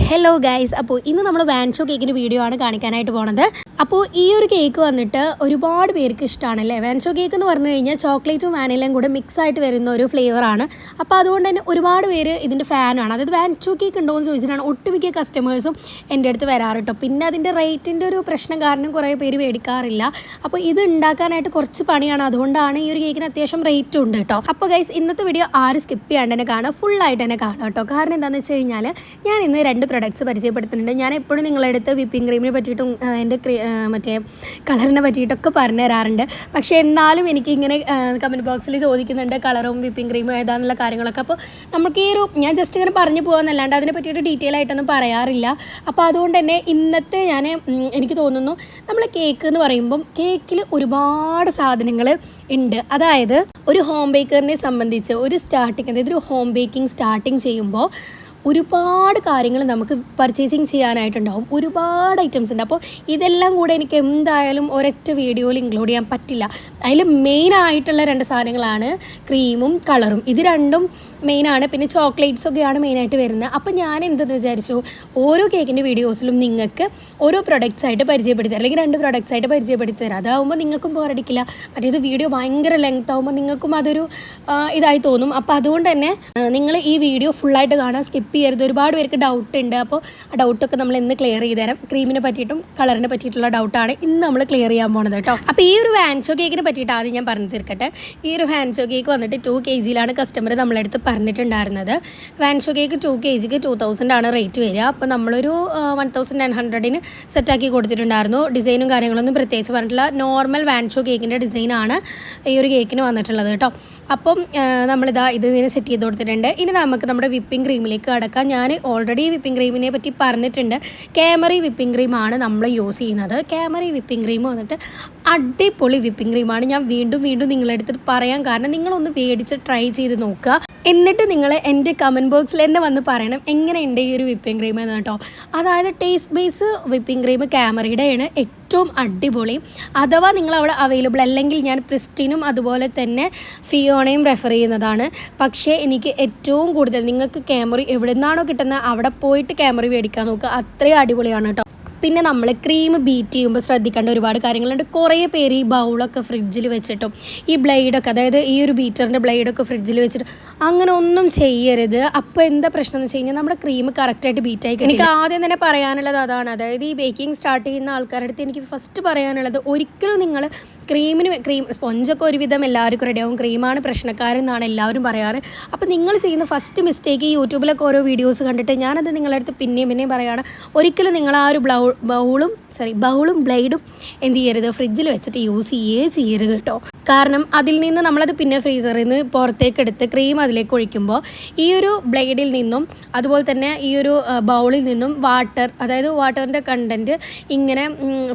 Okay. Hello guys അപ്പോൾ ഇന്ന് നമ്മൾ വാൻഷോ കേക്കിന്റെ വീഡിയോ ആണ് കാണിക്കാനായിട്ട് പോണത്. അപ്പോൾ ഈ ഒരു കേക്ക് വന്നിട്ട് ഒരുപാട് പേർക്ക് ഇഷ്ടമാണ് അല്ലേ വാൻഷോ കേക്ക് എന്ന് പറഞ്ഞു കഴിഞ്ഞാൽ ചോക്ലേറ്റും വാനിലയും കൂടെ മിക്സ് ആയിട്ട് വരുന്ന ഒരു ഫ്ലേവറാണ് അപ്പോൾ അതുകൊണ്ട് തന്നെ ഒരുപാട് പേര് ഇതിന്റെ ഫാനാണ് അതായത് വാൻഷോ കേക്ക് ഉണ്ടോ എന്ന് ചോദിച്ചിട്ടാണ് ഒട്ടുമിക്ക കസ്റ്റമേഴ്സും എന്റെ അടുത്ത് വരാറുട്ടോ പിന്നെ അതിന്റെ റേറ്റിന്റെ ഒരു പ്രശ്നം കാരണം കുറേ പേര് മേടിക്കാറില്ല. അപ്പോൾ ഇത് ഉണ്ടാക്കാനായിട്ട് കുറച്ച് പണിയാണ്. അതുകൊണ്ടാണ് ഈ ഒരു കേക്കിന് അത്യാവശ്യം റേറ്റും ഉണ്ട് കേട്ടോ അപ്പോൾ ഗൈസ് ഇന്നത്തെ വീഡിയോ ആരും സ്കിപ്പ് ചെയ്യാണ്ട് തന്നെ ഫുൾ ഫുള്ളായിട്ട് തന്നെ കാണാം കേട്ടോ കാരണം എന്താണെന്ന് വെച്ച് കഴിഞ്ഞാൽ ഞാൻ ഇന്ന് രണ്ട് പ്രൊഡക്ട്സ് പരിചയപ്പെടുത്തുന്നുണ്ട്. ഞാൻ എപ്പോഴും നിങ്ങളുടെ അടുത്ത് വിപ്പിംഗ് ക്രീമിനെ പറ്റിയിട്ടും എന്റെ മറ്റേ കളറിനെ പറ്റിയിട്ടൊക്കെ പറഞ്ഞു തരാറുണ്ട്. പക്ഷേ എന്നാലും എനിക്ക് ഇങ്ങനെ കമന്റ് ബോക്സിൽ ചോദിക്കുന്നുണ്ട് കളറും വിപ്പിംഗ് ക്രീമും ഏതാണെന്നുള്ള കാര്യങ്ങളൊക്കെ. അപ്പോൾ നമുക്ക് ഈ ഒരു ഞാൻ ജസ്റ്റ് ഇങ്ങനെ പറഞ്ഞു പോകാമെന്നല്ലാണ്ട് അതിനെ പറ്റിയിട്ട് ഡീറ്റെയിൽ ആയിട്ടൊന്നും പറയാറില്ല. അപ്പോൾ അതുകൊണ്ട് തന്നെ ഇന്നത്തെ ഞാൻ എനിക്ക് തോന്നുന്നു നമ്മൾ കേക്ക് എന്ന് പറയുമ്പം കേക്കിൽ ഒരുപാട് സാധനങ്ങൾ ഉണ്ട്. അതായത് ഒരു ഹോം ബേക്കറിനെ സംബന്ധിച്ച് ഒരു സ്റ്റാർട്ടിങ് അതായത് ഒരു ഹോം ബേക്കിംഗ് സ്റ്റാർട്ടിങ് ചെയ്യുമ്പോൾ ഒരുപാട് കാര്യങ്ങൾ നമുക്ക് പർച്ചേസിങ് ചെയ്യാനായിട്ടുണ്ടാവും. ഒരുപാട് ഐറ്റംസ് ഉണ്ട്. അപ്പോൾ ഇതെല്ലാം കൂടെ എനിക്ക് എന്തായാലും ഒരൊറ്റ വീഡിയോയിൽ ഇൻക്ലൂഡ് ചെയ്യാൻ പറ്റില്ല. അതിൽ മെയിൻ ആയിട്ടുള്ള രണ്ട് സാധനങ്ങളാണ് ക്രീമും കളറും ഇത് രണ്ടും മെയിനാണ്. പിന്നെ ചോക്ലേറ്റ്സ് ഒക്കെയാണ് മെയിനായിട്ട് വരുന്നത്. അപ്പോൾ ഞാൻ എന്തെന്ന് വിചാരിച്ചു ഓരോ കേക്കിന്റെ വീഡിയോസിലും നിങ്ങൾക്ക് ഓരോ പ്രൊഡക്ട്സ് ആയിട്ട് പരിചയപ്പെടുത്തി അല്ലെങ്കിൽ രണ്ട് പ്രൊഡക്ട്സ് ആയിട്ട് പരിചയപ്പെടുത്തി തരാം. അതാവുമ്പോൾ നിങ്ങൾക്കും ബോറടിക്കില്ല മറ്റേത് വീഡിയോ ഭയങ്കര ലെങ്ത് ആകുമ്പോൾ നിങ്ങൾക്കും അതൊരു ഇതായി തോന്നും. അപ്പോൾ അതുകൊണ്ട് തന്നെ നിങ്ങൾ ഈ വീഡിയോ ഫുള്ളായിട്ട് കാണാൻ സ്കിപ്പ് ചെയ്യരുത്. ഒരുപാട് പേർക്ക് ഡൗട്ട് ഉണ്ട്. അപ്പോൾ ആ ഡൗട്ടൊക്കെ നമ്മൾ ഇന്ന് ക്ലിയർ ചെയ്ത് തരാം. ക്രീമിനെ പറ്റിയിട്ടും കളറിനെ പറ്റിയിട്ടുള്ള ഡൗട്ടാണ് ഇന്ന് നമ്മൾ ക്ലിയർ ചെയ്യാൻ പോണത് കേട്ടോ. അപ്പോൾ ഈ ഒരു വാൻഷോ കേക്കിനെ പറ്റിയിട്ട് ആദ്യം ഞാൻ പറഞ്ഞു തീർക്കട്ടെ. ഈ ഒരു വാൻഷോ കേക്ക് വന്നിട്ട് ടു കെ ജിയിലാണ് കസ്റ്റമർ നമ്മളെ അടുത്ത് പറഞ്ഞിട്ടുണ്ടായിരുന്നത്. വാൻഷോ കേക്ക് ടു കെ ജിക്ക് ടു തൗസൻഡ് ആണ് റേറ്റ് വരിക. അപ്പോൾ നമ്മളൊരു വൺ തൗസൻഡ് നയൻ ഹൺഡ്രഡിന് സെറ്റാക്കി കൊടുത്തിട്ടുണ്ടായിരുന്നു. ഡിസൈനും കാര്യങ്ങളൊന്നും പ്രത്യേകിച്ച് പറഞ്ഞിട്ടില്ല. നോർമൽ വാൻഷോ കേക്കിന്റെ ഡിസൈനാണ് ഈ ഒരു കേക്കിന് വന്നിട്ടുള്ളത് കേട്ടോ. അപ്പം നമ്മളിതാ ഇത് ഇങ്ങനെ സെറ്റ് ചെയ്ത് കൊടുത്തിട്ടുണ്ട്. ഇനി നമുക്ക് നമ്മുടെ വിപ്പിംഗ് ക്രീമിലേക്ക് കടക്കാം. ഞാൻ ഓൾറെഡി വിപ്പിംഗ് ക്രീമിനെ പറ്റി പറഞ്ഞിട്ടുണ്ട്. ക്യാമറി വിപ്പിംഗ് ക്രീമാണ് നമ്മൾ യൂസ് ചെയ്യുന്നത്. ക്യാമറി വിപ്പിംഗ് ക്രീം വന്നിട്ട് അടിപൊളി വിപ്പിംഗ് ക്രീമാണ് ഞാൻ വീണ്ടും വീണ്ടും നിങ്ങളെടുത്തിട്ട് പറയാം കാരണം നിങ്ങളൊന്ന് മേടിച്ച് ട്രൈ ചെയ്ത് നോക്കുക. എന്നിട്ട് നിങ്ങൾ എന്റെ കമന്റ് ബോക്സിൽ തന്നെ വന്ന് പറയണം എങ്ങനെയുണ്ട് ഈ ഒരു വിപ്പിംഗ് ക്രീം എന്ന് കേട്ടോ. അതായത് ടേസ്റ്റ് ബേസ് വിപ്പിംഗ് ക്രീം ക്യാമറയുടെയാണ് ഏറ്റവും അടിപൊളി. അഥവാ നിങ്ങൾ അവിടെ അവൈലബിൾ അല്ലെങ്കിൽ ഞാൻ പ്രിസ്റ്റിനും അതുപോലെ തന്നെ ഫിയോണയും റെഫർ ചെയ്യുന്നതാണ്. പക്ഷേ എനിക്ക് ഏറ്റവും കൂടുതൽ നിങ്ങൾക്ക് ക്യാമറ എവിടെ നിന്നാണോ കിട്ടുന്നത് അവിടെ പോയിട്ട് ക്യാമറ മേടിക്കാൻ നോക്കുക. അത്രയും അടിപൊളിയാണ് കേട്ടോ. പിന്നെ നമ്മൾ ക്രീം ബീറ്റ് ചെയ്യുമ്പോൾ ശ്രദ്ധിക്കേണ്ട ഒരുപാട് കാര്യങ്ങളുണ്ട്. കുറേ പേര് ഈ ബൗളൊക്കെ ഫ്രിഡ്ജിൽ വെച്ചിട്ടും ഈ ബ്ലേഡൊക്കെ അതായത് ഈ ഒരു ബീറ്ററിന്റെ ബ്ലേഡൊക്കെ ഫ്രിഡ്ജിൽ വെച്ചിട്ട് അങ്ങനെ ഒന്നും ചെയ്യരുത്. അപ്പോൾ എന്താ പ്രശ്നം എന്ന് വെച്ച് കഴിഞ്ഞാൽ നമ്മുടെ ക്രീം കറക്റ്റായിട്ട് ബീറ്റ് ആയി എനിക്ക് ആദ്യം തന്നെ പറയാനുള്ളത് അതാണ്. അതായത് ഈ ബേക്കിംഗ് സ്റ്റാർട്ട് ചെയ്യുന്ന ആൾക്കാരുടെ അടുത്ത് എനിക്ക് ഫസ്റ്റ് പറയാനുള്ളത് ഒരിക്കലും നിങ്ങൾ ക്രീമിന് ക്രീം സ്പോഞ്ചൊക്കെ ഒരുവിധം എല്ലാവർക്കും റെഡിയാവും ക്രീമാണ് പ്രശ്നക്കാരെന്നാണ് എല്ലാവരും പറയാറ്. അപ്പോൾ നിങ്ങൾ ചെയ്യുന്ന ഫസ്റ്റ് മിസ്റ്റേക്ക് യൂട്യൂബിലൊക്കെ ഓരോ വീഡിയോസ് കണ്ടിട്ട് ഞാനത് നിങ്ങളുടെ അടുത്ത് പിന്നെയും പിന്നെയും പറയുകയാണ് ഒരിക്കലും നിങ്ങൾ ആ ഒരു ബ്ലൗ ബൗളും സോറി ബൗളും ബ്ലേഡും എന്ത് ചെയ്യരുത്? ഫ്രിഡ്ജിൽ വെച്ചിട്ട് യൂസ് ചെയ്യേ ചെയ്യരുത് കേട്ടോ കാരണം അതിൽ നിന്ന് നമ്മളത് പിന്നെ ഫ്രീസറിൽ നിന്ന് പുറത്തേക്ക് എടുത്ത് ക്രീം അതിലേക്ക് ഒഴിക്കുമ്പോൾ ഈ ഒരു ബ്ലേഡിൽ നിന്നും അതുപോലെ തന്നെ ഈ ഒരു ബൗളിൽ നിന്നും വാട്ടർ അതായത് വാട്ടറിന്റെ കണ്ടന്റ് ഇങ്ങനെ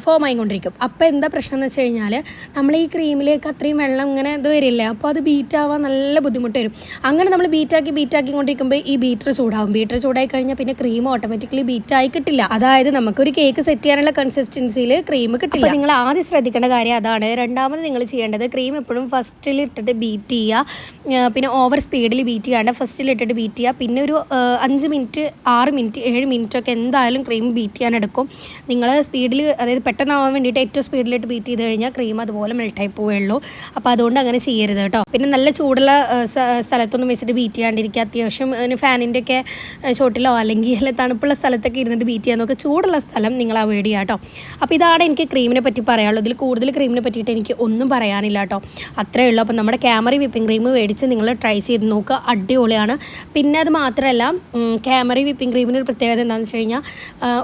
ഫോം ആയിക്കൊണ്ടിരിക്കും. അപ്പോൾ എന്താ പ്രശ്നം എന്ന് വെച്ച് കഴിഞ്ഞാൽ നമ്മൾ ഈ ക്രീമിലേക്ക് അത്രയും വെള്ളം ഇങ്ങനെ ഇത് വരില്ല? അപ്പോൾ അത് ബീറ്റ് ആവാൻ നല്ല ബുദ്ധിമുട്ട് വരും. അങ്ങനെ നമ്മൾ ബീറ്റാക്കി ബീറ്റാക്കി കൊണ്ടിരിക്കുമ്പോൾ ഈ ബീറ്റർ ചൂടാവും. ബീറ്റർ ചൂടായി കഴിഞ്ഞാൽ പിന്നെ ക്രീം ഓട്ടോമാറ്റിക്കലി ബീറ്റായി കിട്ടില്ല. അതായത് നമുക്കൊരു കേക്ക് സെറ്റ് ചെയ്യാനുള്ള കൺസിസ്റ്റൻസിയിൽ ക്രീം കിട്ടില്ല. നിങ്ങൾ ആദ്യം ശ്രദ്ധിക്കേണ്ട കാര്യം അതാണ്. രണ്ടാമത് നിങ്ങൾ ചെയ്യേണ്ടത് ക്രീം എപ്പോഴും ഫസ്റ്റിൽ ഇട്ടിട്ട് ബീറ്റ് ചെയ്യുക. പിന്നെ ഓവർ സ്പീഡിൽ ബീറ്റ് ചെയ്യാണ്ട് ഫസ്റ്റിൽ ഇട്ടിട്ട് ബീറ്റ് ചെയ്യുക. പിന്നെ ഒരു അഞ്ച് മിനിറ്റ് ആറ് മിനിറ്റ് ഏഴ് മിനിറ്റ് ഒക്കെ എന്തായാലും ക്രീം ബീറ്റ് ചെയ്യാൻ എടുക്കും. നിങ്ങൾ സ്പീഡിൽ അതായത് പെട്ടെന്നാവാൻ വേണ്ടിയിട്ട് ഏറ്റവും സ്പീഡിലിട്ട് ബീറ്റ് ചെയ്ത് കഴിഞ്ഞാൽ ക്രീം അതുപോലെ മെൽട്ടായി പോവുള്ളൂ അപ്പോൾ അതുകൊണ്ട് അങ്ങനെ ചെയ്യരുത് കേട്ടോ. പിന്നെ നല്ല ചൂടുള്ള സ്ഥലത്തൊന്നും വെച്ചിട്ട് ബീറ്റ് ചെയ്യാണ്ടിരിക്കുക. അത്യാവശ്യം ഫാനിന്റെ ഒക്കെ ചോട്ടിലോ അല്ലെങ്കിൽ തണുപ്പുള്ള സ്ഥലത്തൊക്കെ ഇരുന്നിട്ട് ബീറ്റ് ചെയ്യാൻ നോക്കുക. ചൂടുള്ള സ്ഥലം നിങ്ങൾ അവോയ്ഡ് ചെയ്യുക കേട്ടോ. അപ്പോൾ ഇതാണ് എനിക്ക് ക്രീമിനെ പറ്റി പറയാനുള്ളത്. ഇതിൽ കൂടുതൽ ക്രീമിനെ പറ്റിയിട്ട് എനിക്ക് ഒന്നും പറയാനില്ല കേട്ടോ. അത്രേ ഉള്ളൂ. അപ്പോൾ നമ്മുടെ ക്യാമറി വിപ്പിംഗ് ക്രീം മേടിച്ച് നിങ്ങൾ ട്രൈ ചെയ്ത് നോക്കുക. അടിപൊളിയാണ്. പിന്നെ അത് മാത്രമല്ല ക്യാമറി വിപ്പിംഗ് ക്രീമിന് ഒരു പ്രത്യേകത എന്താണെന്ന് വെച്ച് കഴിഞ്ഞാൽ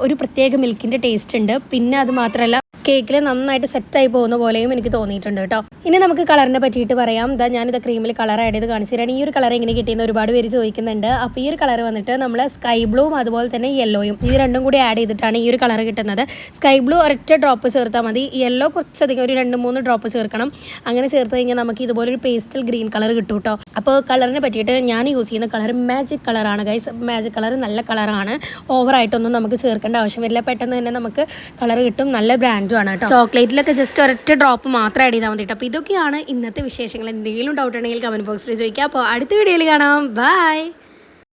ഒരു പ്രത്യേക മിൽക്കിന്റെ ടേസ്റ്റ് ഉണ്ട്. പിന്നെ അത് മാത്രമല്ല കേക്കിൽ നന്നായിട്ട് സെറ്റായി പോകുന്ന പോലെയും എനിക്ക് തോന്നിയിട്ടുണ്ട് കേട്ടോ. ഇനി നമുക്ക് കളറിനെ പറ്റിയിട്ട് പറയാം. ഇതാ ഞാനിത് ക്രീമിൽ കളർ ആഡ് ചെയ്ത് കാണിച്ചു തരാണ് ഈ ഒരു കളർ എങ്ങനെ കിട്ടിയെന്ന് ഒരുപാട് പേര് ചോദിക്കുന്നുണ്ട്. അപ്പോൾ ഈ ഒരു കളർ വന്നിട്ട് നമ്മൾ സ്കൈ ബ്ലൂവും അതുപോലെ തന്നെ യെല്ലോയും ഇത് രണ്ടും കൂടി ആഡ് ചെയ്തിട്ടാണ് ഈ ഒരു കളർ കിട്ടുന്നത്. സ്കൈ ബ്ലൂ ഒരൊറ്റ ഡ്രോപ്പ് ചേർത്താൽ മതി. യെല്ലോ കുറച്ചധികം ഒരു രണ്ട് മൂന്ന് ഡ്രോപ്പ് ചേർക്കണം. അങ്ങനെ ചേർത്ത് കഴിഞ്ഞാൽ നമുക്ക് ഇതുപോലെ ഒരു പേസ്റ്റൽ ഗ്രീൻ കളർ കിട്ടും കേട്ടോ. അപ്പോൾ കളറിനെ പറ്റിയിട്ട് ഞാൻ യൂസ് ചെയ്യുന്ന കളർ മാജിക് കളറാണ് ഗൈസ്. മാജിക് കളർ നല്ല കളറാണ്. ഓവറായിട്ടൊന്നും നമുക്ക് ചേർക്കേണ്ട ആവശ്യം വരില്ല. പെട്ടെന്ന് തന്നെ നമുക്ക് കളർ കിട്ടും. നല്ല ബ്രാൻഡും ആണ് കേട്ടോ. ചോക്ലേറ്റിലൊക്കെ ജസ്റ്റ് ഒരൊറ്റ ഡ്രോപ്പ് മാത്രം ആഡ് ചെയ്താൽ മതി കേട്ടോ അപ്പോൾ ഇതൊക്കെയാണ് ഇന്നത്തെ വിശേഷങ്ങൾ. എന്തെങ്കിലും ഡൗട്ട് ഉണ്ടെങ്കിൽ കമന്റ് ബോക്സിൽ ചോദിക്കുക അപ്പോൾ അടുത്ത വീഡിയോയിൽ കാണാം. ബൈ